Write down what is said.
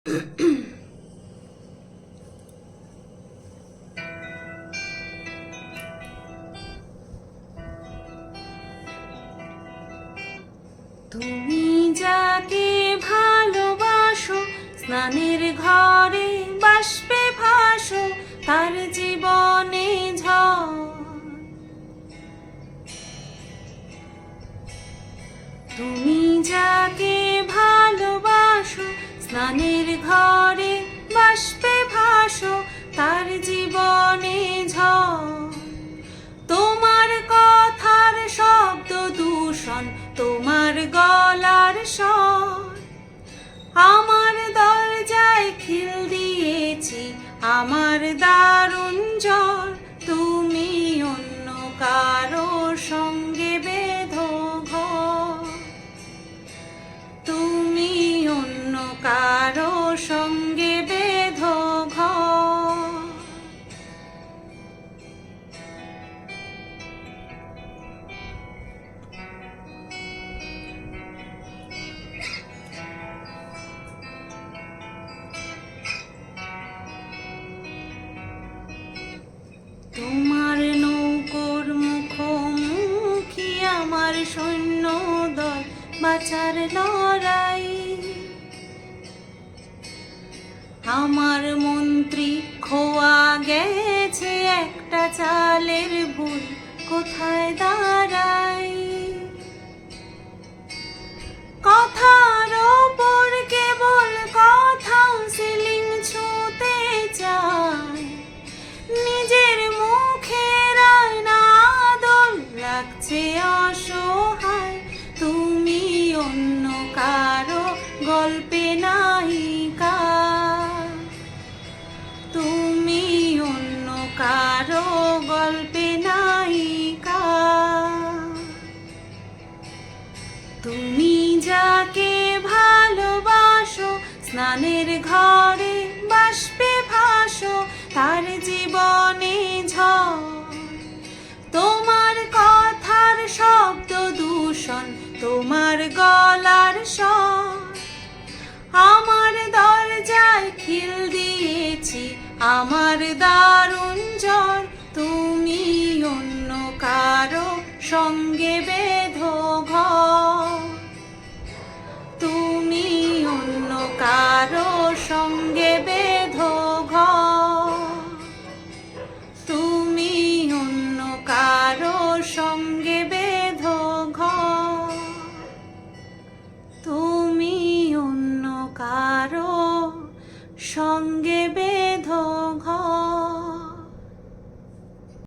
তুমি যাকে ভালোবাসো স্নানের ঘরে বাষ্পে ভাসো তার জীবনে ঝড়। তুমি স্নানের ঘরে বাষ্পে ভাসো তার জীবনে ঝড়। তোমার কথার শব্দ দূষণ, তোমার গলার আমার দরজায় খিল দিয়েছি, আমার দারুণ জ্বর। তোমার নৌকোর মুখোমুখি আমার সৈন্য দল বাঁচার লড়াই। আমার মন্ত্রী খোয়া গেছে একটা চালের দূষণ তোমার গলার স্বর। আমার দরজায় খিল দিয়েছি, আমার দারুণ জ্বর। তুমি অন্য কারও সঙ্গে বেঁধো সঙ্গে